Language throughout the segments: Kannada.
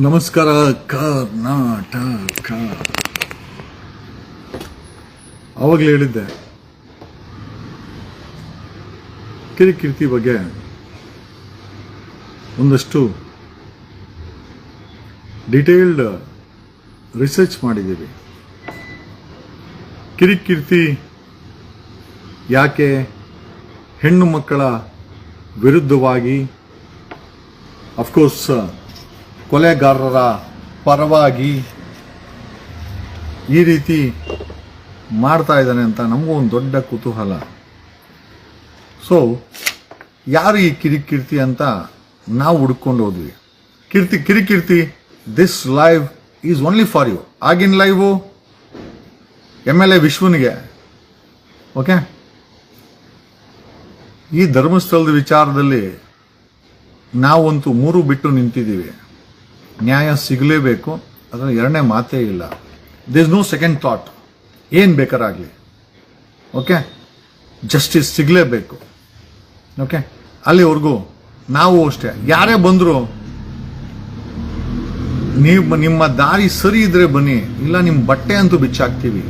ನಮಸ್ಕಾರ, ಕರ್ನಾಟಕ. ಅವಾಗಲೇ ಹೇಳಿದ್ದೆ. ಕಿರಿಕಿರ್ತಿ ಬಗ್ಗೆ ಒಂದಷ್ಟು ಡಿಟೇಲ್ಡ್ ರಿಸರ್ಚ್ ಮಾಡಿದ್ದೀವಿ. ಕಿರಿಕಿರ್ತಿ ಯಾಕೆ ಹೆಣ್ಣು ಮಕ್ಕಳ ವಿರುದ್ಧವಾಗಿ ಅಫ್ಕೋರ್ಸ್ ಕೊಲೆಗಾರರ ಪರವಾಗಿ ಈ ರೀತಿ ಮಾಡ್ತಾ ಇದ್ದಾನೆ ಅಂತ ನಮಗೂ ಒಂದು ದೊಡ್ಡ ಕುತೂಹಲ. ಸೊ ಯಾರು ಈ ಕಿರಿಕಿರ್ತಿ ಅಂತ ನಾವು ಹುಡ್ಕೊಂಡು ಹೋದ್ವಿ. Keerthi, Kirikeerthi this live is only for you ಆಗಿನ ಲೈವು ಎಂ ಎಲ್ ಎ ವಿಶ್ವನಿಗೆ ಓಕೆ ಈ ಧರ್ಮಸ್ಥಳದ ವಿಚಾರದಲ್ಲಿ ನಾವಂತೂ ಮೂರು ಬಿಟ್ಟು ನಿಂತಿದ್ದೀವಿ. ನ್ಯಾಯ ಸಿಗಲೇಬೇಕು ಅದರ ಎರಡನೇ ಮಾತೇ ಇಲ್ಲ. ದಿಸ್ ನೋ ಸೆಕೆಂಡ್ ಥಾಟ್ ಏನು ಬೇಕಾರಾಗಲಿ. ಓಕೆ ಜಸ್ಟಿಸ್ ಸಿಗಲೇಬೇಕು. ಓಕೆ ಅಲ್ಲಿವರೆಗೂ ನಾವು ಅಷ್ಟೇ. ಯಾರೇ ಬಂದರೂ, ನೀವು ನಿಮ್ಮ ದಾರಿ ಸರಿ ಇದ್ರೆ ಬನ್ನಿ, ಇಲ್ಲ ನಿಮ್ಮ ಬಟ್ಟೆ ಅಂತೂ ಬಿಚ್ಚಾಕ್ತೀವಿ.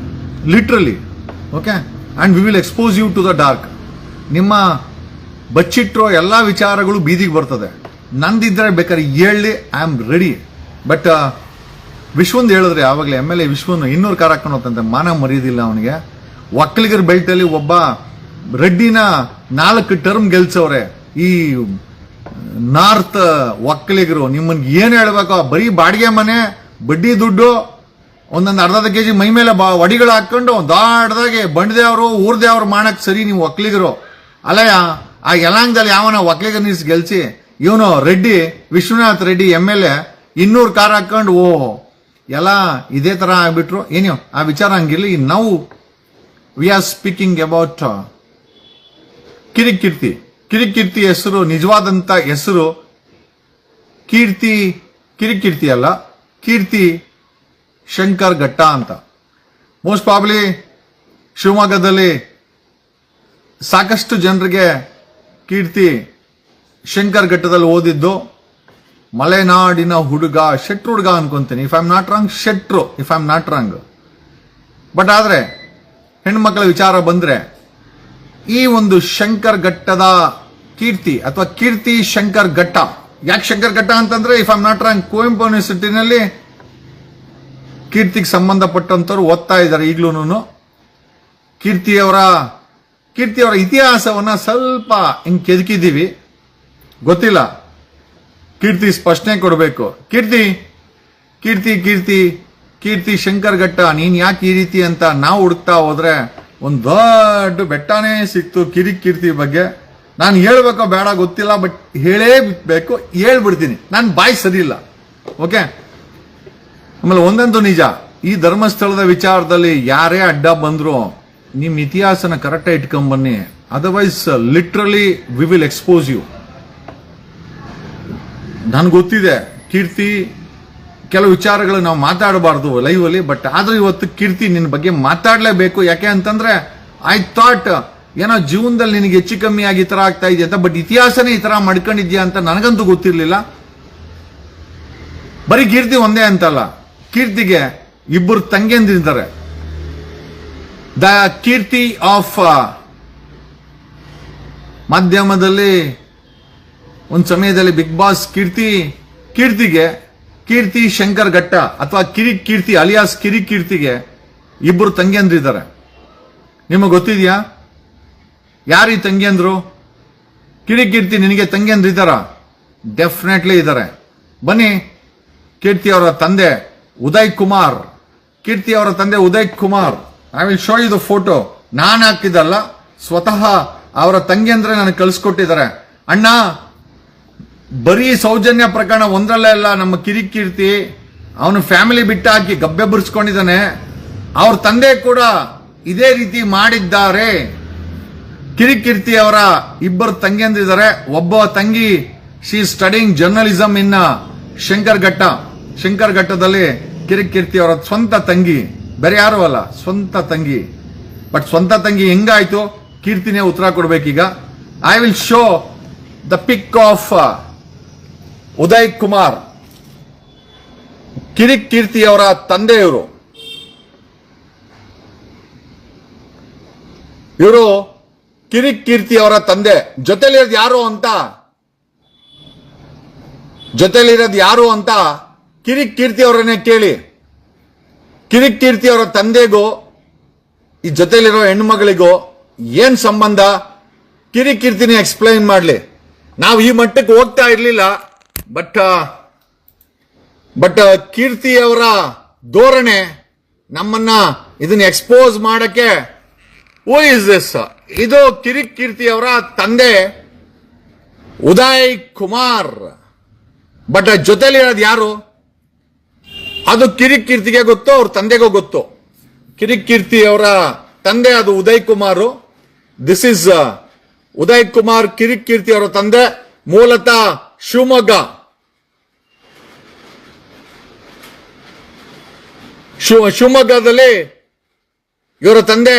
Literally okay and we will expose you to the dark ನಿಮ್ಮ ಬಚ್ಚಿಟ್ಟಿರೋ ಎಲ್ಲ ವಿಚಾರಗಳು ಬೀದಿಗೆ ಬರ್ತದೆ. ನಂದಿದ್ರೆ ಬೇಕಾದ್ರೆ ಹೇಳಿ ಐ ಆಮ್ ರೆಡಿ ಬಟ್ ವಿಶ್ವಂದು ಹೇಳಿದ್ರೆ ಯಾವಾಗಲೇ ಎಂ ಎಲ್ ಎ ವಿಶ್ವನ್ ಇನ್ನೂರು ಕಾರ್ ಹಾಕೊಂಡು ಹೋಗ್ತಂತೆ. ಮಾನ ಮರೆಯೋದಿಲ್ಲ ಅವನಿಗೆ. ಒಕ್ಕಲಿಗರ ಬೆಲ್ಟಲ್ಲಿ ಒಬ್ಬ ರೆಡ್ಡಿನ ನಾಲ್ಕು ಟರ್ಮ್ ಗೆಲ್ಸವ್ರೆ. ಈ, ನಾರ್ತ್ ಒಕ್ಕಲಿಗರು, ನಿಮ್ಮನ್ಗೆ ಏನು ಹೇಳ್ಬೇಕು? ಬರೀ ಬಾಡಿಗೆ ಮನೆ, ಬಡ್ಡಿ ದುಡ್ಡು, ಒಂದೊಂದು ಅರ್ಧ ಕೆ ಜಿ ಮೈ ಮೇಲೆ ಬಾ ಒಡಿಗಳು ಹಾಕೊಂಡು ದಾಡ್ದಾಗೆ ಊರ್ದೇ ಊರ್ದೇವ್ರು ಮಾಡಕ್ ಸರಿ ನೀವು ಒಕ್ಕಲಿಗರು. ಅಲ್ಲಯ್ಯ, ಆ ಯಲಾಂಗದಲ್ಲಿ ಯಾವನ ಒಕ್ಕಲಿಗರ ನೀಸ್ ಗೆಲ್ಸಿ, ಇವನು Reddy, Vishwanath Reddy M L A ಇನ್ನೂರು ಕಾರ್ ಹಾಕೊಂಡು ಓ ಎಲ್ಲ ಇದೇ ತರ ಆಗಿಬಿಟ್ರು. ಏನೋ ಆ ವಿಚಾರ ಹಂಗಿರಲಿ. ನಾವು we are speaking about Kirikeerthi. Kirikeerthi ಹೆಸರು, ನಿಜವಾದಂತ ಹೆಸರು, ಕೀರ್ತಿ, ಕಿರಿಕೀರ್ತಿ ಅಲ್ಲ, ಕೀರ್ತಿ ಶಂಕರ್ ಘಟ್ಟ ಅಂತ. ಮೋಸ್ಟ್ ಪ್ರಾಬ್ಲಿ ಶಿವಮೊಗ್ಗದಲ್ಲಿ ಸಾಕಷ್ಟು ಜನರಿಗೆ ಕೀರ್ತಿ ಶಂಕರ್ ಘಟ್ಟದಲ್ಲಿ ಓದಿದ್ದು. ಮಲೆನಾಡಿನ ಹುಡುಗ ಶೆಟ್ರು ಹುಡುಗ ಅನ್ಕೊಂತೀನಿ. If I am not wrong ಶೆಟ್ರು. If I am not wrong but ಆದರೆ, ಹೆಣ್ಮಕ್ಳ ವಿಚಾರ ಬಂದರೆ, ಈ ಒಂದು ಶಂಕರ್ ಘಟ್ಟದ ಕೀರ್ತಿ ಅಥವಾ ಕೀರ್ತಿ ಶಂಕರ್ ಘಟ್ಟ, ಯಾಕೆ ಶಂಕರ್ ಘಟ್ಟ ಅಂತಂದ್ರೆ if I'm not wrong Kuvempu ಯೂನಿವರ್ಸಿಟಿನಲ್ಲಿ ಕೀರ್ತಿಗೆ ಸಂಬಂಧಪಟ್ಟಂತವ್ರು ಓದ್ತಾ ಇದ್ದಾರೆ ಈಗಲೂ ಕೀರ್ತಿಯವರ ಕೀರ್ತಿಯವರ ಇತಿಹಾಸವನ್ನು ಸ್ವಲ್ಪ ಹಿಂಗೆ ಕೆದಕಿದ್ದೀವಿ. ಗೊತ್ತಿಲ್ಲ. ಕೀರ್ತಿ ಸ್ಪಷ್ಟನೆ ಕೊಡಬೇಕು. ಕೀರ್ತಿ ಕೀರ್ತಿ ಕೀರ್ತಿ ಕೀರ್ತಿ ಶಂಕರ್ ಘಟ್ಟ, ನೀನ್ ಯಾಕೆ ಈ ರೀತಿ ಅಂತ ನಾವು ಹುಡುಕ್ತಾ ಹೋದ್ರೆ ಒಂದು ದೊಡ್ಡ ಬೆಟ್ಟನೇ ಸಿಕ್ತು ಕಿರಿ ಕೀರ್ತಿ ಬಗ್ಗೆ. ನಾನು ಹೇಳ್ಬೇಕೋ ಬೇಡ ಗೊತ್ತಿಲ್ಲ, ಬಟ್ ಹೇಳೇ ಬೇಕು, ಹೇಳ್ಬಿಡ್ತೀನಿ. ನಾನು ಬಾಯ್ ಸರಿ ಓಕೆ? ಆಮೇಲೆ ಒಂದಂತೂ ನಿಜ. ಈ ಧರ್ಮಸ್ಥಳದ ವಿಚಾರದಲ್ಲಿ ಯಾರೇ ಅಡ್ಡ ಬಂದ್ರು ನಿಮ್ಮ ಇತಿಹಾಸನ ಕರೆಕ್ಟಾಗಿ ಇಟ್ಕೊಂಬನ್ನಿ otherwise literally we will expose you ನನ್ಗೆ ಗೊತ್ತಿದೆ, ಕೀರ್ತಿ, ಕೆಲವು ವಿಚಾರಗಳು ನಾವು ಮಾತಾಡಬಾರ್ದು ಲೈವ್ ಅಲ್ಲಿ ಬಟ್ ಆದರೂ ಇವತ್ತು ಕೀರ್ತಿ ನಿನ್ನ ಬಗ್ಗೆ ಮಾತಾಡಲೇಬೇಕು. ಯಾಕೆ ಅಂತಂದರೆ ಐ ಥಾಟ್ ಏನೋ ಜೀವನದಲ್ಲಿ ನಿನಗೆ ಹೆಚ್ಚು ಕಮ್ಮಿ ಆಗಿ ಈ ಥರ ಆಗ್ತಾ ಇದೆಯಾ ಅಂತ ಬಟ್ ಇತಿಹಾಸನೇ ಈ ಥರ ಮಾಡ್ಕೊಂಡಿದ್ಯಾ ಅಂತ ನನಗಂತೂ ಗೊತ್ತಿರಲಿಲ್ಲ. ಬರೀ ಕೀರ್ತಿ ಒಂದೇ ಅಂತಲ್ಲ, ಕೀರ್ತಿಗೆ ಇಬ್ಬರು ತಂಗಿಯಂದಿದ್ದಾರೆ. ದ ಕೀರ್ತಿ ಆಫ್ ಮಾಧ್ಯಮದಲ್ಲಿ ಒಂದು ಸಮಯದಲ್ಲಿ ಬಿಗ್ ಬಾಸ್ ಕೀರ್ತಿ, ಕೀರ್ತಿಗೆ, ಕೀರ್ತಿ ಶಂಕರ್ ಘಟ್ಟ ಅಥವಾ ಕಿರಿ ಕೀರ್ತಿ ಅಲಿಯಾಸ್ ಕಿರಿ ಕೀರ್ತಿಗೆ ಇಬ್ಬರು ತಂಗಿಯಂದ್ರಿದ್ದಾರೆ. ನಿಮಗೆ ಗೊತ್ತಿದ್ಯಾ? ಯಾರು ಈ ತಂಗಿಯಂದ್ರು? ಕಿರಿ ಕೀರ್ತಿ ನಿನಗೆ ತಂಗಿಯಂದ್ರಿದ್ದಾರ? ಡೆಫಿನೆಟ್ಲಿ ಇದ್ದಾರೆ. ಬನ್ನಿ, ಕೀರ್ತಿ ಅವರ ತಂದೆ ಉದಯ್ ಕುಮಾರ್. ಕೀರ್ತಿ ಅವರ ತಂದೆ Uday Kumar. I will show you the photo ನಾನು ಹಾಕಿದ್ದಲ್ಲ, ಸ್ವತಃ ಅವರ ತಂಗಿ ಅಂದ್ರೆ ನನಗೆ ಕಳಿಸ್ಕೊಟ್ಟಿದ್ದಾರೆ. ಅಣ್ಣ ಬರೀ ಸೌಜನ್ಯ ಪ್ರಕರಣ ಒಂದರಲ್ಲೇ ಅಲ್ಲ, ನಮ್ಮ ಕಿರಿಕೀರ್ತಿ, ಅವನು ಫ್ಯಾಮಿಲಿ ಬಿಟ್ಟು ಹಾಕಿ ಗಬ್ಬೆ ಬುರ್ಸ್ಕೊಂಡಿದ್ದಾನೆ. ಅವ್ರ ತಂದೆ ಕೂಡ ಇದೇ ರೀತಿ ಮಾಡಿದ್ದಾರೆ. ಕಿರಿಕೀರ್ತಿ ಅವರ ಇಬ್ಬರು ತಂಗಿಯಂದಿದ್ದಾರೆ. ಒಬ್ಬ ತಂಗಿ she studying journalism in Shankar Ghatta Shankar Kirikeerthi ಅವರ ಸ್ವಂತ ತಂಗಿ, ಬೇರೆ ಯಾರು ಅಲ್ಲ, ಸ್ವಂತ ತಂಗಿ. ಬಟ್ ಸ್ವಂತ ತಂಗಿ ಹೆಂಗಾಯ್ತು? ಕೀರ್ತಿನೇ ಉತ್ತರ ಕೊಡ್ಬೇಕೀಗ. I will show the pic of Uday Kumar, Kirik Keerthi ಅವರ ತಂದೆಯವರು. ಇವರು ಕಿರಿಕ್ ಕೀರ್ತಿ ಅವರ ತಂದೆ. ಜೊತೆಲಿರೋದು ಯಾರು ಅಂತ? ಜೊತೆಲಿರೋದು ಯಾರು ಅಂತ ಕಿರಿಕ್ ಕೀರ್ತಿ ಅವರನ್ನೇ ಕೇಳಿ. ಕಿರಿಕ್ ಕೀರ್ತಿ ಅವರ ತಂದೆಗೂ, ಈ ಜೊತೆಲಿರೋ ಹೆಣ್ಮಗಳಿಗೂ ಏನ್ ಸಂಬಂಧ? ಕಿರಿಕ್ ಕೀರ್ತಿನೇ ಎಕ್ಸ್ಪ್ಲೈನ್ ಮಾಡ್ಲಿ. ನಾವು ಈ ಮಟ್ಟಕ್ಕೆ ಹೋಗ್ತಾ ಇರ್ಲಿಲ್ಲ. ಬಟ್ ಬಟ್ ಕೀರ್ತಿ ಅವರ ಧೋರಣೆ ನಮ್ಮನ್ನ ಇದನ್ನ ಎಕ್ಸ್ಪೋಸ್ ಮಾಡಕ್ಕೆ ಓ ಇಸ್ ದಿಸ್ ಇದು ಕಿರಿಕ್ ಕೀರ್ತಿ ಅವರ ತಂದೆ ಉದಯ್ ಕುಮಾರ್. ಬಟ್ ಜೊತೆಲಿರೋದು ಯಾರು? ಅದು ಕಿರಿಕ್ ಕೀರ್ತಿಗೆ ಗೊತ್ತು, ಅವ್ರ ತಂದೆಗೂ ಗೊತ್ತು? ಕಿರಿಕ್ ಕೀರ್ತಿ ಅವರ ತಂದೆ ಅದು ಉದಯ್ ಕುಮಾರ್. ದಿಸ್ ಇಸ್ ಉದಯ್ ಕುಮಾರ್ ಕಿರಿಕ್ ಕೀರ್ತಿ ಅವರ ತಂದೆ, ಮೂಲತಃ ಶಿವಮೊಗ್ಗ. ಶಿವ ಶಿವಮೊಗ್ಗದಲ್ಲಿ ಇವರ ತಂದೆ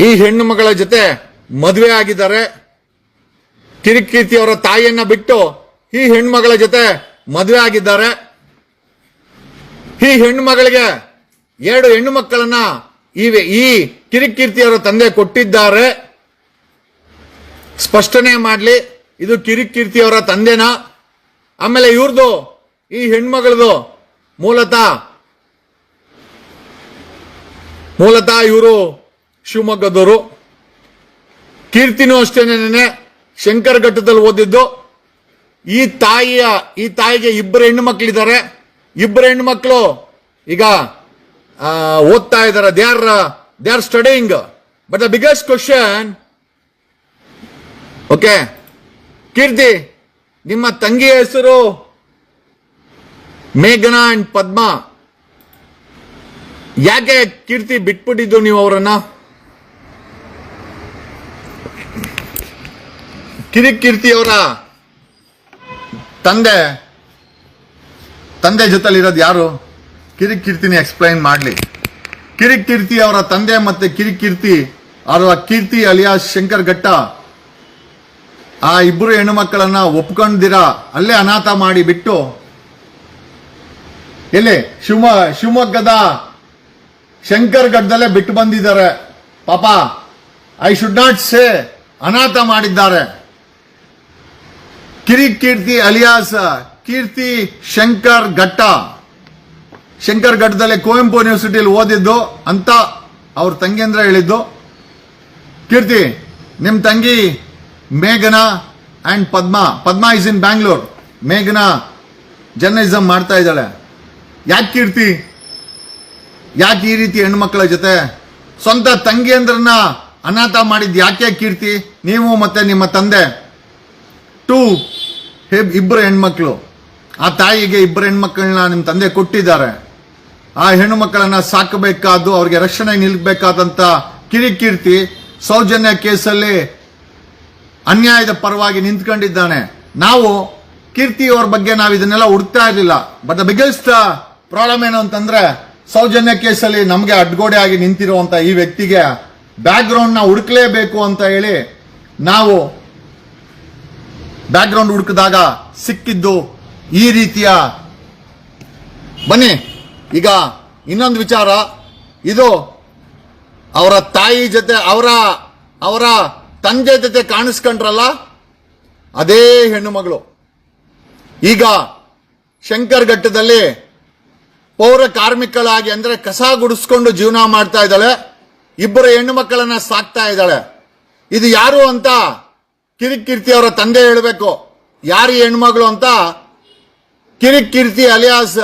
ಈ ಹೆಣ್ಣು ಮಗಳ ಜೊತೆ ಮದುವೆ ಆಗಿದ್ದಾರೆ. ಕಿರಿಕೀರ್ತಿ ಅವರ ತಾಯಿಯನ್ನ ಬಿಟ್ಟು ಈ ಹೆಣ್ಮಗಳ ಜೊತೆ ಮದುವೆ ಆಗಿದ್ದಾರೆ. ಈ ಹೆಣ್ಣು ಮಗಳಿಗೆ ಎರಡು ಹೆಣ್ಣು ಮಕ್ಕಳನ್ನ ಈ ಈ ಕಿರಿಕ್ ಕೀರ್ತಿ ಅವರ ತಂದೆ ಕೊಟ್ಟಿದ್ದಾರೆ. ಸ್ಪಷ್ಟನೆ ಮಾಡಲಿ, ಇದು ಕಿರಿಕೀರ್ತಿ ಅವರ ತಂದೆನಾ. ಆಮೇಲೆ ಇವ್ರದ್ದು ಈ ಹೆಣ್ಮಗಳದು ಮೂಲತಃ ಮೂಲತಃ ಇವರು ಶಿವಮೊಗ್ಗದವರು. ಕೀರ್ತಿನೂ ಅಷ್ಟೇನೆ ಶಂಕರ್ ಘಟ್ಟದಲ್ಲಿ ಓದಿದ್ದು. ಈ ತಾಯಿಯ, ಈ ತಾಯಿಗೆ ಇಬ್ಬರು ಹೆಣ್ಣು ಮಕ್ಕಳಿದ್ದಾರೆ ಇಬ್ಬರು ಹೆಣ್ಣು ಮಕ್ಕಳು ಈಗ ಓದ್ತಾ ಇದ್ದಾರೆ. They are they are studying but the biggest question okay Keerthi, ನಿಮ್ಮ ತಂಗಿಯ ಹೆಸರು ಮೇಘನಾ ಅಂಡ್ ಪದ್ಮ. ಯಾಕೆ ಕೀರ್ತಿ ಬಿಟ್ಬಿಟ್ಟಿದ್ದು ನೀವು ಅವರನ್ನ? ಕಿರಿಕ್ ಕೀರ್ತಿ ಅವರ ತಂದೆ. ತಂದೆ ಜೊತೆಲಿರೋದು ಯಾರು? ಕಿರಿಕ್ ಕೀರ್ತಿನಿ ಎಕ್ಸ್ಪ್ಲೈನ್ ಮಾಡಲಿ. ಕಿರಿಕ್ ಕೀರ್ತಿ ಅವರ ತಂದೆ ಮತ್ತೆ ಕಿರಿಕ್ ಕೀರ್ತಿ ಅವರ ಕೀರ್ತಿ ಅಲಿಯಾ ಶಂಕರ್ ಘಟ್ಟ. ಆ ಇಬ್ಬರು ಹೆಣ್ಣು ಮಕ್ಕಳನ್ನ ಒಪ್ಕೊಂಡಿರ ಅಲ್ಲೇ ಅನಾಥ ಮಾಡಿ ಬಿಟ್ಟು ಎಲ್ಲಿ ಶಿವಮ, ಶಿವಮೊಗ್ಗದ ಶಂಕರ್ ಘಟ್ಟದಲ್ಲೇ ಬಿಟ್ಟು ಬಂದಿದ್ದಾರೆ. ಪಾಪ ಐ ಶುಡ್ ನಾಟ್ ಸೇ ಅನಾಥ ಮಾಡಿದ್ದಾರೆ. ಕಿರಿ ಕೀರ್ತಿ ಅಲಿಯಾಸ್, ಕೀರ್ತಿ ಶಂಕರ್ ಘಟ್ಟ. ಶಂಕರ್ ಘಟ್ಟದಲ್ಲಿ ಕುವೆಂಪು ಯೂನಿವರ್ಸಿಟಿಯಲ್ಲಿ ಓದಿದ್ದು, ಅಂತ ಅವ್ರ ತಂಗಿಯಂದ್ರ ಹೇಳಿದ್ದು. ಕೀರ್ತಿ, ನಿಮ್ ತಂಗಿ ಮೇಘನಾ and Padma. Padma is in Bangalore ಮೇಘನಾ ಜರ್ನಲಿಸಮ್ ಮಾಡ್ತಾ ಇದ್ದಾಳೆ. ಯಾಕೆ ಕೀರ್ತಿ? ಯಾಕೆ ಈ ರೀತಿ ಹೆಣ್ಮಕ್ಳ ಜೊತೆ? ಸ್ವಂತ ತಂಗಿಯಂದ್ರನ್ನ ಅನಾಥ ಮಾಡಿದ್ ಯಾಕೆ ಕೀರ್ತಿ? ನೀವು ಮತ್ತೆ ನಿಮ್ಮ ತಂದೆ. ಟೂ ಇಬ್ಬರು ಹೆಣ್ಮಕ್ಳು. ಆ ತಾಯಿಗೆ ಇಬ್ಬರು ಹೆಣ್ಮಕ್ಳನ್ನ ನಿಮ್ಮ ತಂದೆ ಕೊಟ್ಟಿದ್ದಾರೆ. ಆ ಹೆಣ್ಣು ಮಕ್ಕಳನ್ನ ಸಾಕಬೇಕಾದ್ದು ಅವ್ರಿಗೆ ರಕ್ಷಣೆ ನಿಲ್ಬೇಕಾದಂತ ಕಿರಿಕೀರ್ತಿ ಸೌಜನ್ಯ ಕೇಸಲ್ಲಿ ಅನ್ಯಾಯದ ಪರವಾಗಿ ನಿಂತ್ಕೊಂಡಿದ್ದಾನೆ. ನಾವು ಕೀರ್ತಿ ಅವ್ರ ಬಗ್ಗೆ ನಾವು ಇದನ್ನೆಲ್ಲ ಹುಡ್ತಾ ಇರಲಿಲ್ಲ ಬಟ್ ದ ಬಿಗ್ಗೆಸ್ಟ್ ಪ್ರಾಬ್ಲಮ್ ಏನು ಅಂತಂದ್ರೆ, ಸೌಜನ್ಯ ಕೇಸಲ್ಲಿ ನಮಗೆ ಅಡ್ಗೋಡೆ ಆಗಿ ನಿಂತಿರುವಂತ ಈ ವ್ಯಕ್ತಿಗೆ ಬ್ಯಾಕ್ನ ಹುಡುಕ್ಲೇಬೇಕು ಅಂತ ಹೇಳಿ ನಾವು ಬ್ಯಾಕ್ ಗ್ರೌಂಡ್ ಹುಡುಕಿದಾಗ ಸಿಕ್ಕಿದ್ದು ಈ ರೀತಿಯ ಬನ್ನಿ, ಈಗ ಇನ್ನೊಂದು ವಿಚಾರ. ಇದು ಅವರ ತಾಯಿ ಜೊತೆ, ಅವರ ಅವರ ತಂದೆ ಜೊತೆ ಕಾಣಿಸ್ಕೊಂಡ್ರಲ್ಲ, ಅದೇ ಹೆಣ್ಣು ಮಗಳು. ಈಗ ಶಂಕರ್ ಘಟ್ಟದಲ್ಲಿ ಪೌರ ಕಾರ್ಮಿಕಳಾಗಿ ಅಂದ್ರೆ ಕಸ ಗುಡಿಸ್ಕೊಂಡು ಜೀವನ ಮಾಡ್ತಾ ಇದ್ದಾಳೆ. ಇಬ್ಬರು ಹೆಣ್ಣು ಮಕ್ಕಳನ್ನ ಸಾಕ್ತಾ ಇದ್ದಾಳೆ. ಇದು ಯಾರು ಅಂತ ಕಿರಿಕ್ ಕೀರ್ತಿ ಅವರ ತಂದೆ ಹೇಳಬೇಕು. ಯಾರು ಹೆಣ್ಮಗಳು ಅಂತ? ಕಿರಿಕ್ ಕೀರ್ತಿ ಅಲಿಯಾಸ್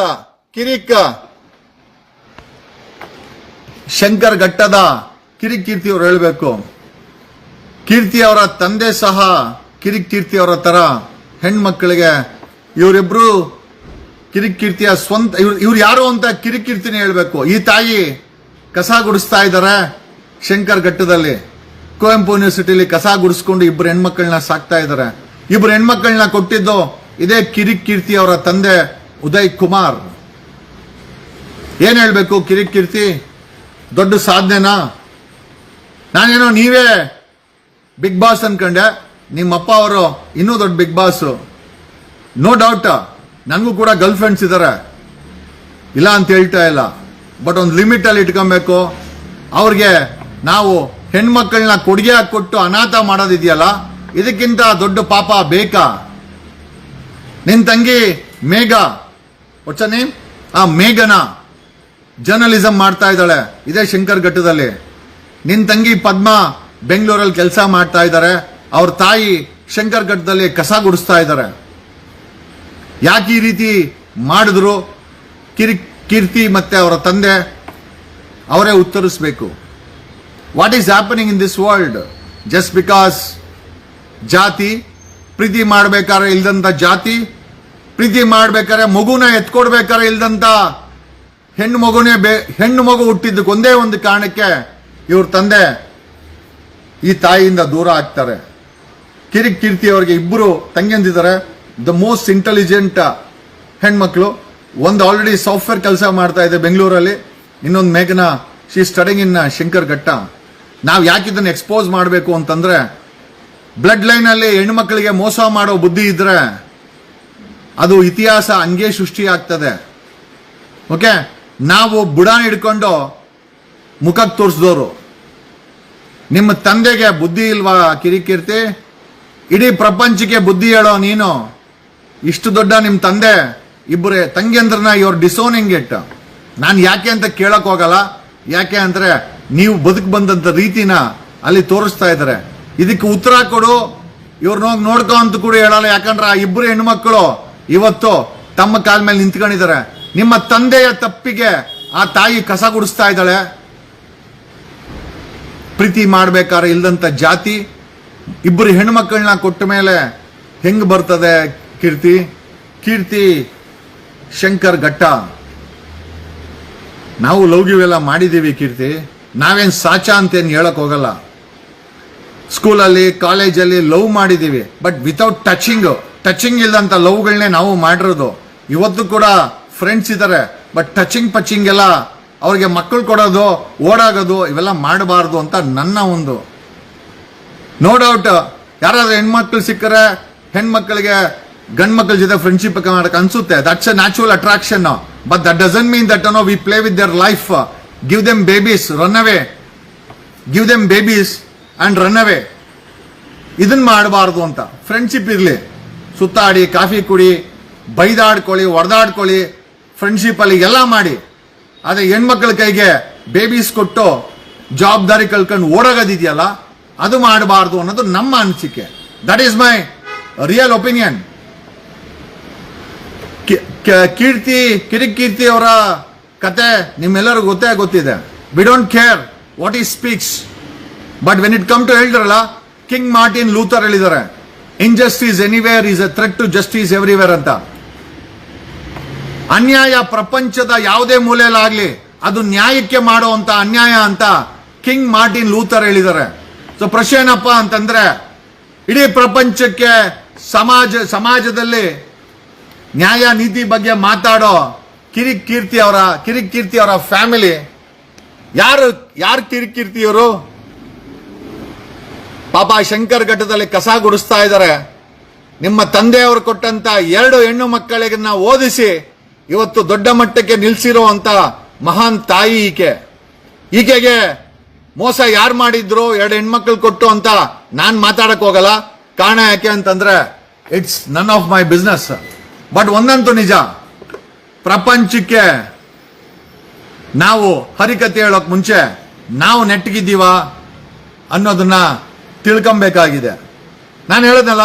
ಕಿರಿಕ್ ಶಂಕರ್ ಘಟ್ಟದ ಕಿರಿಕ್ ಕೀರ್ತಿ ಅವರು ಹೇಳಬೇಕು. ಕೀರ್ತಿ ಅವರ ತಂದೆ ಸಹ ಕಿರಿಕ್ ಕೀರ್ತಿ ಅವರ ತರ ಹೆಣ್ಮಕ್ಳಿಗೆ ಇವರಿಬ್ರು ಕಿರಿಕ್ ಕೀರ್ತಿಯ ಸ್ವಂತ ಇವ್ರು ಇವ್ರು ಯಾರು ಅಂತ ಕಿರಿಕ್ ಹೇಳಬೇಕು. ಈ ತಾಯಿ ಕಸ ಗುಡಿಸ್ತಾ ಇದ್ದಾರೆ ಶಂಕರ್ ಘಟ್ಟದಲ್ಲಿ. ಕುವೆಂಪು ಯೂನಿವರ್ಸಿಟಿಲಿ ಕಸ ಗುಡಿಸ್ಕೊಂಡು ಇಬ್ಬರು ಹೆಣ್ಮಕ್ಳನ್ನ ಸಾಕ್ತಾ ಇದ್ದಾರೆ. ಇಬ್ಬರು ಹೆಣ್ಮಕ್ಳನ್ನ ಕೊಟ್ಟಿದ್ದು ಇದೇ ಕಿರಿಕ್ ಕೀರ್ತಿ ಅವರ ತಂದೆ ಉದಯ್ ಕುಮಾರ್. ಏನ್ ಹೇಳ್ಬೇಕು ಕಿರಿಕ್ ಕೀರ್ತಿ ದೊಡ್ಡ ಸಾಧನೆನಾ? ನಾನೇನೋ ನೀವೇ ಬಿಗ್ ಬಾಸ್ ಅನ್ಕಂಡೆ. ನಿಮ್ಮಪ್ಪ ಅವರು ಇನ್ನೂ ದೊಡ್ಡ ಬಿಗ್ ಬಾಸ್. ನೋ ಡೌಟ್ ನನಗೂ ಕೂಡ ಗರ್ಲ್ ಫ್ರೆಂಡ್ಸ್ ಇದ್ದಾರೆ ಇಲ್ಲ ಅಂತ ಹೇಳ್ತಾ ಇಲ್ಲ. ಬಟ್ ಒಂದು ಲಿಮಿಟ್ ಅಲ್ಲಿ ಇಟ್ಕೊಬೇಕು. ಅವ್ರಿಗೆ ನಾವು ಹೆಣ್ಮಕ್ಳನ್ನ ಕೊಡುಗೆ ಕೊಟ್ಟು ಅನಾಥ ಮಾಡೋದಿದೆಯಲ್ಲ, ಇದಕ್ಕಿಂತ ದೊಡ್ಡ ಪಾಪ ಬೇಕಾ? ನಿನ್ ತಂಗಿ ಮೇಘ. ವಾಟ್ಸ್ ನೀ ಆ, ಮೇಘನ. ಜರ್ನಲಿಸಂ ಮಾಡ್ತಾ ಇದ್ದಾಳೆ, ಇದೇ ಶಂಕರ್ ಘಟ್ಟದಲ್ಲಿ. ನಿನ್ ತಂಗಿ ಪದ್ಮ ಬೆಂಗಳೂರಲ್ಲಿ ಕೆಲಸ ಮಾಡ್ತಾ ಇದ್ದಾರೆ ಅವ್ರ ತಾಯಿ ಶಂಕರ್ ಘಟ್ಟದಲ್ಲಿ ಕಸ ಗುಡಿಸ್ತಾ ಇದ್ದಾರೆ ಯಾಕೆ ಈ ರೀತಿ ಮಾಡಿದ್ರು? ಕಿರಿ, ಕೀರ್ತಿ ಮತ್ತು ಅವರ ತಂದೆ ಅವರೇ ಉತ್ತರಿಸಬೇಕು. What is happening in this world just because ಜಾತಿ, ಪ್ರೀತಿ ಮಾಡಬೇಕಾದ್ರೆ ಇಲ್ದಂಥ ಜಾತಿ, ಪ್ರೀತಿ ಮಾಡಬೇಕಾದ್ರೆ ಮಗುನ ಎತ್ಕೊಡ್ಬೇಕಾದ್ರೆ ಇಲ್ದಂಥ ಹೆಣ್ಣು ಮಗುನೇ ಬೇ, ಹೆಣ್ಣು ಮಗು ಹುಟ್ಟಿದ್ದಕ್ಕೆ ಒಂದೇ ಒಂದು ಕಾರಣಕ್ಕೆ ಇವ್ರ ತಂದೆ ಈ ತಾಯಿಯಿಂದ ದೂರ ಆಗ್ತಾರೆ. ಕಿರಿಕ್, ಕೀರ್ತಿ ಅವರಿಗೆ ಇಬ್ಬರು ತಂಗಿಯಂದಿದ್ದಾರೆ. ದ ಮೋಸ್ಟ್ ಇಂಟೆಲಿಜೆಂಟ್ ಹೆಣ್ಮಕ್ಳು. ಒಂದು ಆಲ್ರೆಡಿ ಸಾಫ್ಟ್ವೇರ್ ಕೆಲಸ ಮಾಡ್ತಾ ಇದೆ ಬೆಂಗಳೂರಲ್ಲಿ. ಇನ್ನೊಂದು ಮೇಘನ she studying in Shankar Ghatta ನಾವು ಯಾಕೆ ಇದನ್ನು ಎಕ್ಸ್ಪೋಸ್ ಮಾಡಬೇಕು ಅಂತಂದರೆ ಬ್ಲಡ್ ಲೈನಲ್ಲಿ ಹೆಣ್ಮಕ್ಳಿಗೆ ಮೋಸ ಮಾಡೋ ಬುದ್ಧಿ ಇದ್ರೆ, ಅದು ಇತಿಹಾಸ ಹಂಗೆ ಸೃಷ್ಟಿ ಆಗ್ತದೆ. ಓಕೆ ನಾವು ಬುಡಾನ್ ಹಿಡ್ಕೊಂಡು ಮುಖಕ್ಕೆ ತೋರಿಸಿದವರು ನಿಮ್ಮ ತಂದೆಗೆ ಬುದ್ಧಿ ಇಲ್ವಾ ಕಿರಿಕಿರ್ತಿ? ಇಡೀ ಪ್ರಪಂಚಕ್ಕೆ ಬುದ್ಧಿ ಹೇಳೋ ನೀನು? ಇಷ್ಟು ದೊಡ್ಡ ನಿಮ್ಮ ತಂದೆ, ಇಬ್ಬರೇ ತಂಗಿಯಂದ್ರನ್ನ ಇವ್ರ ಡಿಸೋನಿಂಗ್ ಇಟ್ ನಾನು ಯಾಕೆ ಅಂತ ಕೇಳಕ್ ಹೋಗಲ್ಲ. ಯಾಕೆ ಅಂದ್ರೆ ನೀವು ಬದುಕು ಬಂದಂತ ರೀತಿನ ಅಲ್ಲಿ ತೋರಿಸ್ತಾ ಇದ್ದಾರೆ. ಇದಕ್ಕೆ ಉತ್ತರ ಕೊಡು. ಇವ್ರನ್ನ ಹೋಗಿ ನೋಡ್ಕೋ ಅಂತ ಕೂಡ ಹೇಳಲ್ಲ. ಯಾಕಂದ್ರೆ ಆ ಇಬ್ಬರು ಹೆಣ್ಮಕ್ಳು ಇವತ್ತು ತಮ್ಮ ಕಾಲ ಮೇಲೆ ನಿಂತ್ಕೊಂಡಿದ್ದಾರೆ. ನಿಮ್ಮ ತಂದೆಯ ತಪ್ಪಿಗೆ ಆ ತಾಯಿ ಕಸ ಗುಡಿಸ್ತಾ ಇದ್ದಾಳೆ. ಪ್ರೀತಿ ಮಾಡ್ಬೇಕಾದ್ರೆ ಇಲ್ದಂತ ಜಾತಿ, ಇಬ್ಬರು ಹೆಣ್ಮಕ್ಳನ್ನ ಕೊಟ್ಟ ಮೇಲೆ ಹೆಂಗ್ ಬರ್ತದೆ ಕೀರ್ತಿ ಕೀರ್ತಿ ಶಂಕರ್ ಘಟ್ಟ. ನಾವು ಲೌಗಿವೆಲ್ಲ ಮಾಡಿದ್ದೀವಿ ಕೀರ್ತಿ. ನಾವೇನು ಸಾಚ ಅಂತೇನು ಹೇಳಕ್ ಹೋಗಲ್ಲ. ಸ್ಕೂಲಲ್ಲಿ, ಕಾಲೇಜಲ್ಲಿ ಲವ್ ಮಾಡಿದ್ದೀವಿ. ಬಟ್ ವಿತೌಟ್ ಟಚಿಂಗ್ ಟಚಿಂಗ್ ಇಲ್ಲದಂಥ ಲವ್ಗಳನ್ನೇ ನಾವು ಮಾಡಿರೋದು. ಇವತ್ತು ಕೂಡ ಫ್ರೆಂಡ್ಸ್ ಇದ್ದಾರೆ ಬಟ್ ಟಚಿಂಗ್ ಪಚಿಂಗ್ ಎಲ್ಲ ಅವ್ರಿಗೆ ಮಕ್ಕಳು ಕೊಡೋದು, ಓಡಾಗೋದು, ಇವೆಲ್ಲ ಮಾಡಬಾರ್ದು ಅಂತ ನನ್ನ ಒಂದು. ನೋ ಡೌಟ್ ಯಾರಾದ್ರೂ ಹೆಣ್ಮಕ್ಳು ಸಿಕ್ಕರೆ, ಹೆಣ್ಮಕ್ಳಿಗೆ ಗಂಡ್ ಮಕ್ಕಳ ಜೊತೆ ಫ್ರೆಂಡ್ಶಿಪ್ ಮಾಡಕ್ ಅನ್ಸುತ್ತೆ. That's a natural attraction but that doesn't mean that no we play with their life give them babies run away give them babies and run away ಇದನ್ನ ಮಾಡಬಾರ್ದು ಅಂತ. ಫ್ರೆಂಡ್ಶಿಪ್ ಇರಲಿ. ಸುತ್ತಾಡಿ, ಕಾಫಿ ಕುಡಿ, ಬೈದಾಡ್ಕೊಳ್ಳಿ ಹೊಡೆದಾಡ್ಕೊಳ್ಳಿ ಫ್ರೆಂಡ್ಶಿಪ್ ಅಲ್ಲಿ ಎಲ್ಲ ಮಾಡಿ. ಆದ್ರೆ ಹೆಣ್ಮಕ್ಳ ಕೈಗೆ ಬೇಬೀಸ್ ಕೊಟ್ಟು ಜವಾಬ್ದಾರಿ ಕಳ್ಕೊಂಡು ಓಡೋಗೋದಿದೆಯಲ್ಲ ಅದು ಮಾಡಬಾರ್ದು ಅನ್ನೋದು ನಮ್ಮ ಅನಿಸಿಕೆ. That is my real opinion Keerthi Kirik Keerthi ಅವರ ಕತೆ ನಿಮ್ಮೆಲ್ಲರಿಗೂ ಗೊತ್ತೇ ಗೊತ್ತಿದೆ. We don't care what is speaks but when it come to ಹೇಳಿದ್ರಲ್ಲ ಕಿಂಗ್ ಮಾರ್ಟಿನ್ ಲೂಥರ್ ಹೇಳಿದ್ದಾರೆ injustice anywhere is a threat to justice everywhere ಅಂತ. ಅನ್ಯಾಯ ಪ್ರಪಂಚದ ಯಾವುದೇ ಮೂಲೆಯಲ್ಲಾಗಲಿ ಅದು ನ್ಯಾಯಕ್ಕೆ ಮಾಡುವಂತ ಅನ್ಯಾಯ ಅಂತ ಕಿಂಗ್ ಮಾರ್ಟಿನ್ ಲೂಥರ್ ಹೇಳಿದ್ದಾರೆ. ಸೊ ಪ್ರಶ್ನೆ ಏನಪ್ಪ ಅಂತಂದ್ರೆ, ಇಡೀ ಪ್ರಪಂಚಕ್ಕೆ ಸಮಾಜ, ಸಮಾಜದಲ್ಲಿ ನ್ಯಾಯ ನೀತಿ ಬಗ್ಗೆ ಮಾತಾಡೋ ಕಿರಿಕ್ ಕೀರ್ತಿ ಅವರ ಕಿರಿಕ್ ಕೀರ್ತಿ ಅವರ ಫ್ಯಾಮಿಲಿ ಯಾರು ಯಾರು ಕಿರಿಕ್ ಕೀರ್ತಿಯವರು ಪಾಪ ಶಂಕರ್ ಘಟ್ಟದಲ್ಲಿ ಕಸ ಗುಡಿಸ್ತಾ ಇದ್ದಾರೆ. ನಿಮ್ಮ ತಂದೆಯವರು ಕೊಟ್ಟಂತ ಎರಡು ಹೆಣ್ಣು ಮಕ್ಕಳಿಗನ್ನ ಓದಿಸಿ ಇವತ್ತು ದೊಡ್ಡ ಮಟ್ಟಕ್ಕೆ ನಿಲ್ಸಿರುವಂತ ಮಹಾನ್ ತಾಯಿ ಈಕೆ. ಈಕೆಗೆ ಮೋಸ ಯಾರು ಮಾಡಿದ್ರು, ಎರಡು ಹೆಣ್ಮಕ್ಳು ಕೊಟ್ಟು ಅಂತ ನಾನು ಮಾತಾಡಕ್ ಹೋಗಲ್ಲ. ಕಾರಣ ಯಾಕೆ ಅಂತಂದ್ರೆ it's none of my business but ಒಂದಂತೂ ನಿಜ. ಪ್ರಪಂಚಕ್ಕೆ ನಾವು ಹರಿಕತೆ ಹೇಳೋಕ್ ಮುಂಚೆ ನಾವು ನೆಟ್ಟಗಿದ್ದೀವ ಅನ್ನೋದನ್ನ ತಿಳ್ಕೊಬೇಕಾಗಿದೆ. ನಾನು ಹೇಳೋದಲ್ಲ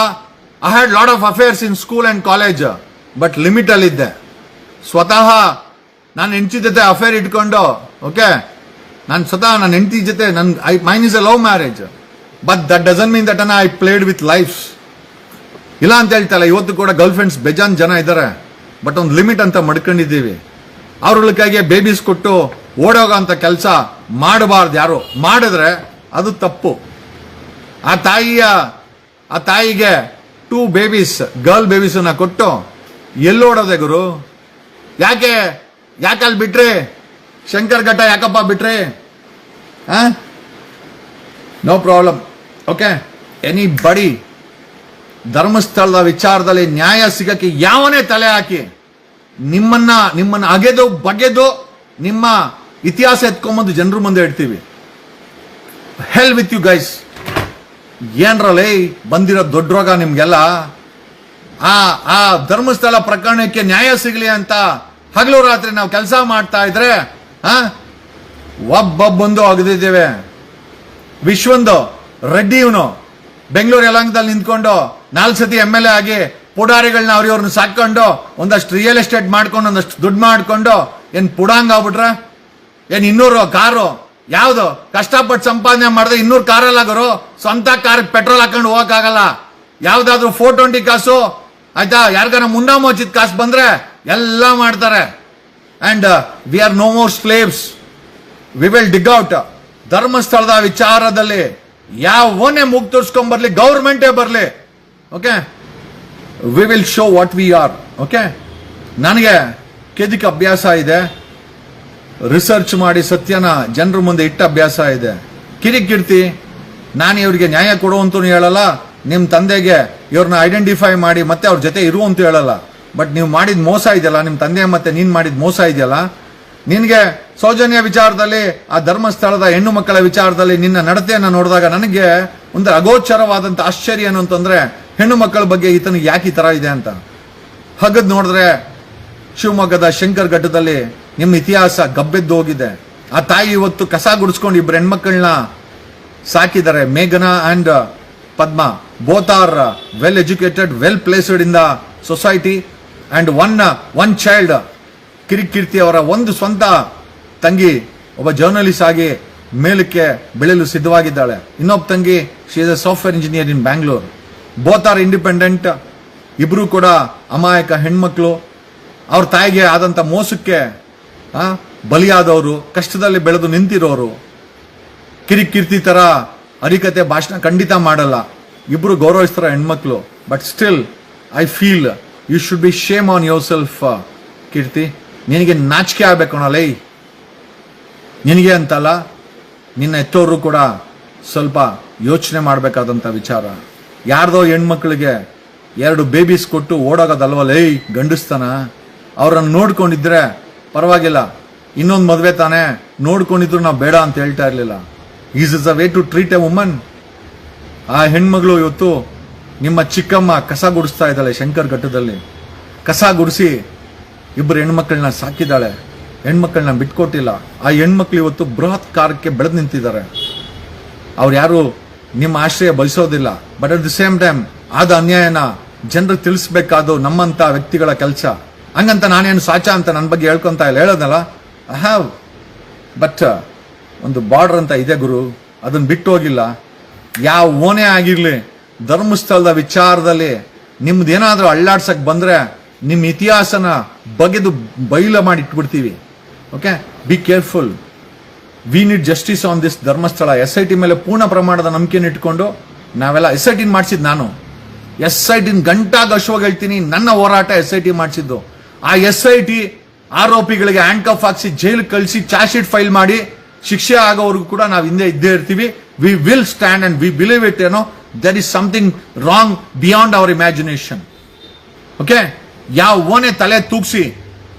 I had lot of affairs in school and college but limit ಅಲ್ಲಿದ್ದೆ ಸ್ವತಃ ನಾನು ಹೆಂಡತಿ ಜೊತೆ ಅಫೇರ್ ಇಟ್ಕೊಂಡು ಓಕೆ ನಾನು ಸ್ವತಃ ನನ್ನ ಹೆಂಡತಿ ಜೊತೆ ನನ್ನ I mine is a love marriage but that doesn't mean that I played with life ಇಲ್ಲ ಅಂತ ಹೇಳ್ತಲ್ಲ, ಇವತ್ತು ಕೂಡ ಗರ್ಲ್ ಫ್ರೆಂಡ್ಸ್ ಬೇಜಾನ್ ಜನ ಇದ್ದಾರೆ ಬಟ್ ಒಂದು ಲಿಮಿಟ್ ಅಂತ ಮಡ್ಕೊಂಡಿದ್ದೀವಿ. ಅವ್ರಗಳಿಗಾಗಿ ಬೇಬೀಸ್ ಕೊಟ್ಟು ಓಡೋಗೋ ಅಂತ ಕೆಲಸ ಮಾಡಬಾರ್ದು ಯಾರು. ಮಾಡಿದ್ರೆ ಅದು ತಪ್ಪು. ಆ ತಾಯಿಯ, ಆ ತಾಯಿಗೆ ಟೂ ಬೇಬೀಸ್ ಗರ್ಲ್ ಬೇಬೀಸನ್ನ ಕೊಟ್ಟು ಎಲ್ಲೋಡೋದೆ ಗುರು? ಯಾಕೆ? ಯಾಕೆ ಅಲ್ಲಿ ಬಿಟ್ರಿ? ಶಂಕರ್ ಘಟ್ಟ ಯಾಕಪ್ಪ ಬಿಟ್ರಿ? ನೋ ಪ್ರಾಬ್ಲಮ್ ಓಕೆ ಎನಿ ಬಡಿ ಧರ್ಮಸ್ಥಳದ ವಿಚಾರದಲ್ಲಿ ನ್ಯಾಯ ಸಿಗಕ್ಕೆ ಯಾವನೇ ತಲೆ ಹಾಕಿ, ನಿಮ್ಮನ್ನ ನಿಮ್ಮನ್ನ ಅಗೆದು, ಬಗೆದು, ನಿಮ್ಮ ಇತಿಹಾಸ ಎತ್ಕೊಂಬಂದು ಜನರು ಮುಂದೆ ಇಡ್ತೀವಿ. ಹೆಲ್ ವಿತ್ ಯು ಗೈಸ್ ಏನರಲ್ಲಿ ಬಂದಿರೋ ದೊಡ್ಡ ರೋಗ ನಿಮ್ಗೆಲ್ಲ, ಆ ಆ ಧರ್ಮಸ್ಥಳ ಪ್ರಕರಣಕ್ಕೆ ನ್ಯಾಯ ಸಿಗಲಿ ಅಂತ ಹಗಲು ರಾತ್ರಿ ನಾವು ಕೆಲಸ ಮಾಡ್ತಾ ಇದ್ರೆ, ಆ ಒಬ್ಬೊಬ್ಬೊಂದು ಅಗದಿದ್ದೇವೆ. ವಿಶ್ವಂದು, ರೆಡ್ಡಿ ಇವನು. ಬೆಂಗಳೂರು ಯಲಹಂಕದಲ್ಲಿ ನಿಂತ್ಕೊಂಡು ನಾಲ್ಕು ಸತಿ ಎಂ ಎಲ್ ಎ ಆಗಿ ಪುಡಾರಿಗಳನ್ನ ಅವ್ರಿವ್ರನ್ನ ಸಾಕೊಂಡು ಒಂದಷ್ಟು ರಿಯಲ್ ಎಸ್ಟೇಟ್ ಮಾಡ್ಕೊಂಡು, ಒಂದಷ್ಟು ದುಡ್ಡು ಮಾಡ್ಕೊಂಡು ಏನು ಪುಡಾಂಗ್ ಆಗ್ಬಿಟ್ರ? ಏನು ಇನ್ನೂರು ಕಾರು? ಯಾವುದು? ಕಷ್ಟಪಟ್ಟು ಸಂಪಾದನೆ ಮಾಡಿದ್ರೆ ಇನ್ನೂರು ಕಾರಲ್ಲ ಗುರು. ಸ್ವಂತ ಕಾರ್ ಪೆಟ್ರೋಲ್ ಹಾಕೊಂಡು ಹೋಗಕ್ಕಾಗಲ್ಲ. ಯಾವ್ದಾದ್ರು ಫೋರ್ ಟ್ವೆಂಟಿ ಕಾಸು, ಆಯ್ತಾ? ಯಾರಿಗಾರ ಮುಂಡಾ ಮೋಚಿದ ಕಾಸು ಬಂದ್ರೆ ಎಲ್ಲ ಮಾಡ್ತಾರೆ. And we are no more slaves we will dig out ಧರ್ಮಸ್ಥಳದ ವಿಚಾರದಲ್ಲಿ ಯಾವನೇ ಮೂಗ್ ತೋರಿಸ್ಕೊಂಡ್ ಬರ್ಲಿ, ಗೌರ್ಮೆಂಟೇ ಬರ್ಲಿ, okay? We will show what we are okay? ನನಗೆ ಕೆದಿಕ್ ಅಭ್ಯಾಸ ಇದೆ. ರಿಸರ್ಚ್ ಮಾಡಿ ಸತ್ಯನ ಜನರ ಮುಂದೆ ಇಟ್ಟ ಅಭ್ಯಾಸ ಇದೆ. ಕಿರಿಕಿರ್ತಿ ನಾನು ಇವ್ರಿಗೆ ನ್ಯಾಯ ಕೊಡುವಂತ ಹೇಳಲ್ಲ ನಿಮ್ಮ ತಂದೆಗೆ ಇವ್ರನ್ನ ಐಡೆಂಟಿಫೈ ಮಾಡಿ ಮತ್ತೆ ಅವ್ರ ಜೊತೆ ಇರು ಅಂತ ಹೇಳಲ್ಲ. ಬಟ್ ನೀವು ಮಾಡಿದ ಮೋಸ ಇದೆಯಲ್ಲ ನಿಮ್ಮ ತಂದೆ ಮತ್ತೆ ನೀನು ಮಾಡಿದ ಮೋಸ ಇದೆಯಲ್ಲ ನಿನ್ಗೆ ಸೌಜನ್ಯ ವಿಚಾರದಲ್ಲಿ, ಆ ಧರ್ಮಸ್ಥಳದ ಹೆಣ್ಣು ಮಕ್ಕಳ ವಿಚಾರದಲ್ಲಿ ನಿನ್ನ ನಡತೆಯನ್ನು ನೋಡಿದಾಗ ನನಗೆ ಒಂದು ಅಗೋಚರವಾದಂಥ ಆಶ್ಚರ್ಯ ಏನು ಅಂತಂದರೆ, ಹೆಣ್ಣು ಮಕ್ಕಳ ಬಗ್ಗೆ ಈತನಿಗೆ ಯಾಕೆ ಈ ಥರ ಇದೆ ಅಂತ. ಹಗದ್ ನೋಡಿದ್ರೆ ಶಿವಮೊಗ್ಗದ ಶಂಕರ್ ಘಟ್ಟದಲ್ಲಿ ನಿಮ್ಮ ಇತಿಹಾಸ ಗಬ್ಬೆದ್ದು ಹೋಗಿದೆ. ಆ ತಾಯಿ ಇವತ್ತು ಕಸ ಗುಡಿಸ್ಕೊಂಡು ಇಬ್ಬರು ಹೆಣ್ಮಕ್ಕಳನ್ನ ಸಾಕಿದ್ದಾರೆ. ಮೇಘನಾ and Padma both are well educated well placed in the society and one one child Kirik Keerthi ಅವರ ಒಂದು ಸ್ವಂತ ತಂಗಿ ಒಬ್ಬ ಜರ್ನಲಿಸ್ಟ್ ಆಗಿ ಮೇಲಕ್ಕೆ ಬೆಳೆಯಲು ಸಿದ್ಧವಾಗಿದ್ದಾಳೆ. ಇನ್ನೊಬ್ಬ ತಂಗಿ she is a software engineer in Bangalore both are independent ಇಬ್ಬರೂ ಕೂಡ ಅಮಾಯಕ ಹೆಣ್ಮಕ್ಳು. ಅವ್ರ ತಾಯಿಗೆ ಆದಂಥ ಮೋಸಕ್ಕೆ ಬಲಿಯಾದವರು, ಕಷ್ಟದಲ್ಲಿ ಬೆಳೆದು ನಿಂತಿರೋರು. ಕಿರಿಕಿರ್ತಿ ಥರ ಅರಿಕತೆ, ಭಾಷಣ ಖಂಡಿತ ಮಾಡಲ್ಲ. ಇಬ್ಬರು ಗೌರವಿಸ್ತಾರೆ ಹೆಣ್ಮಕ್ಳು. But still I feel you should be shame on yourself Keerthi. ನಿನಗೆ ನಾಚಿಕೆ ಆಗಬೇಕು ಅಣ್ಣಲೇ ನಿನಗೆ ಅಂತಲ್ಲ, ನಿನ್ನ ಎತ್ತೋರು ಕೂಡ ಸ್ವಲ್ಪ ಯೋಚನೆ ಮಾಡಬೇಕಾದಂಥ ವಿಚಾರ. ಯಾರ್ದೋ ಹೆಣ್ಮಕ್ಳಿಗೆ ಎರಡು ಬೇಬೀಸ್ ಕೊಟ್ಟು ಓಡೋಗೋದಲ್ವಲ್ಲ ಗಂಡಿಸ್ತಾನ? ಅವ್ರನ್ನ ನೋಡ್ಕೊಂಡಿದ್ರೆ ಪರವಾಗಿಲ್ಲ. ಇನ್ನೊಂದು ಮದುವೆ ತಾನೇ ನೋಡ್ಕೊಂಡಿದ್ರು ನಾವು ಬೇಡ ಅಂತ ಹೇಳ್ತಾ ಇರಲಿಲ್ಲ. Is is a way to treat a woman ಆ ಹೆಣ್ಮಗಳು ಇವತ್ತು ನಿಮ್ಮ ಚಿಕ್ಕಮ್ಮ ಕಸ ಗುಡಿಸ್ತಾ ಇದ್ದಾಳೆ ಶಂಕರ್ ಘಟ್ಟದಲ್ಲಿ. ಕಸ ಗುಡಿಸಿ ಇಬ್ಬರು ಹೆಣ್ಮಕ್ಳನ್ನ ಸಾಕಿದ್ದಾಳೆ. ಹೆಣ್ಮಕ್ಳನ್ನ ಬಿಟ್ಕೊಟ್ಟಿಲ್ಲ. ಆ ಹೆಣ್ಮಕ್ಳು ಇವತ್ತು ಬೃಹತ್ ಕಾರ್ಯಕ್ಕೆ ಬೆಳೆದು ನಿಂತಿದ್ದಾರೆ. ಅವ್ರು ಯಾರು ನಿಮ್ಮ ಆಶ್ರಯ ಬಯಸೋದಿಲ್ಲ. But at the same time ಆದ ಅನ್ಯಾಯನ ಜನರಿಗೆ ತಿಳಿಸ್ಬೇಕಾದ್ದು ನಮ್ಮಂತ ವ್ಯಕ್ತಿಗಳ ಕೆಲಸ. ಹಂಗಂತ ನಾನೇನು ಸಾಚ ಅಂತ ನನ್ನ ಬಗ್ಗೆ ಹೇಳ್ಕೊಂತ ಇಲ್ಲ. ಹೇಳೋದಲ್ಲ? ಐ ಹ್ಯಾವ್ ಬಟ್ ಒಂದು ಬಾರ್ಡರ್ ಅಂತ ಇದೆ ಗುರು. ಅದನ್ನ ಬಿಟ್ಟು ಹೋಗಿಲ್ಲ. ಯಾವ ಓನೇ ಆಗಿರಲಿ, ಧರ್ಮಸ್ಥಳದ ವಿಚಾರದಲ್ಲಿ ನಿಮ್ದೇನಾದ್ರೂ ಅಳ್ಳಾಡ್ಸಕ್ ಬಂದ್ರೆ ನಿಮ್ಮ ಇತಿಹಾಸನ ಬಗೆದು ಬೈಲ ಮಾಡಿ ಇಟ್ಬಿಡ್ತೀವಿ. Okay be careful we need justice on this Dharmasthala. S I T ಮೇಲೆ ಪೂರ್ಣ ಪ್ರಮಾಣದ ನಂಬಿಕೆನ ಇಟ್ಕೊಂಡು ನಾವೆಲ್ಲ ಎಸ್ ಐ ಟಿನ ಮಾಡಿಸಿದ್ ನಾನು. ಎಸ್ ಐ ಟಿನ ಗಂಟಾಗಶ್ವಾಗಿ ಹೇಳ್ತೀನಿ, ನನ್ನ ಹೋರಾಟ ಎಸ್ ಐ ಟಿ ಮಾಡಿಸಿದ್ದು. ಆ ಎಸ್ ಐ ಟಿ ಆರೋಪಿಗಳಿಗೆ ಹ್ಯಾಂಡ್ ಕಫ್ ಹಾಕ್ಸಿ ಜೈಲ್ ಕಳಿಸಿ ಚಾರ್ಜ್ ಶೀಟ್ ಫೈಲ್ ಮಾಡಿ ಶಿಕ್ಷೆ ಆಗೋವರೆಗೂ ಕೂಡ ನಾವು ಹಿಂದೆ ಇದ್ದೇ ಇರ್ತೀವಿ. We will stand and we believe it ಏನೋ there is something wrong beyond our imagination okay ಯಾವ ಓನೆ ತಲೆ ತೂಗ್ಸಿ,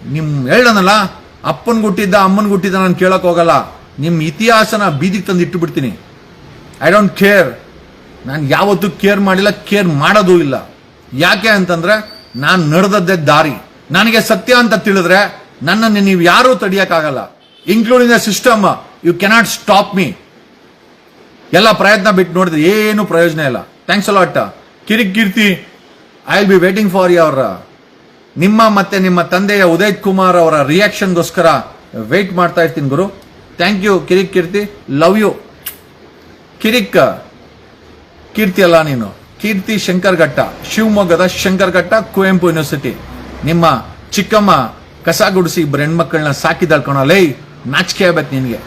ನಿಮ್ ಹೇಳನಲ್ಲ ಅಪ್ಪನ್ ಗುಟ್ಟಿದ್ದ, ಅಮ್ಮನ್ ಗುಟ್ಟಿದ್ದ ನಾನು ಕೇಳಕ್ ಹೋಗಲ್ಲ. ನಿಮ್ ಇತಿಹಾಸನ ಬೀದಿಗೆ ತಂದು ಇಟ್ಟು ಬಿಡ್ತೀನಿ ಐ ಡೋಂಟ್ ಕೇರ್ ನಾನು ಯಾವತ್ತೂ ಕೇರ್ ಮಾಡಿಲ್ಲ, ಕೇರ್ ಮಾಡೋದು ಇಲ್ಲ. ಯಾಕೆ ಅಂತಂದ್ರೆ, ನಾನು ನಡೆದದ್ದೇ ದಾರಿ. ನನಗೆ ಸತ್ಯ ಅಂತ ತಿಳಿದ್ರೆ, ನನ್ನನ್ನು ನೀವು ಯಾರೂ ತಡಿಯಕ್ಕಾಗಲ್ಲ. Including the system you cannot stop me ಎಲ್ಲ ಪ್ರಯತ್ನ ಬಿಟ್ಟು ನೋಡಿದ್ರೆ ಏನು ಪ್ರಯೋಜನ ಇಲ್ಲ. Thanks a lot Kirik Keerthi I will be waiting for your ನಿಮ್ಮ ಮತ್ತೆ ನಿಮ್ಮ ತಂದೆಯ ಉದಯ್ ಕುಮಾರ್ ಅವರ ರಿಯಾಕ್ಷನ್ಗೋಸ್ಕರ ವೇಟ್ ಮಾಡ್ತಾ ಇರ್ತೀನಿ ಗುರು. Thank you Kirik Keerthi. Love you Kirik, Keerthi ಅಲ್ಲ ನೀನು. ಕೀರ್ತಿ ಶಂಕರ್ಘಟ್ಟ, ಶಿವಮೊಗ್ಗದ ಶಂಕರ್ಘಟ್ಟ, ಕುವೆಂಪು ಯೂನಿವರ್ಸಿಟಿ ನಿಮ್ಮ ಚಿಕ್ಕಮ್ಮ ಕಸ ಗುಡಿಸಿ ಇಬ್ಬರು ಹೆಣ್ಮಕ್ಳನ್ನ ಸಾಕಿದಳ್ಕೊಳ ಲೈ, ನಾಚಿಕೆ ಆಗ್ಬೇಕು ನಿನಗೆ.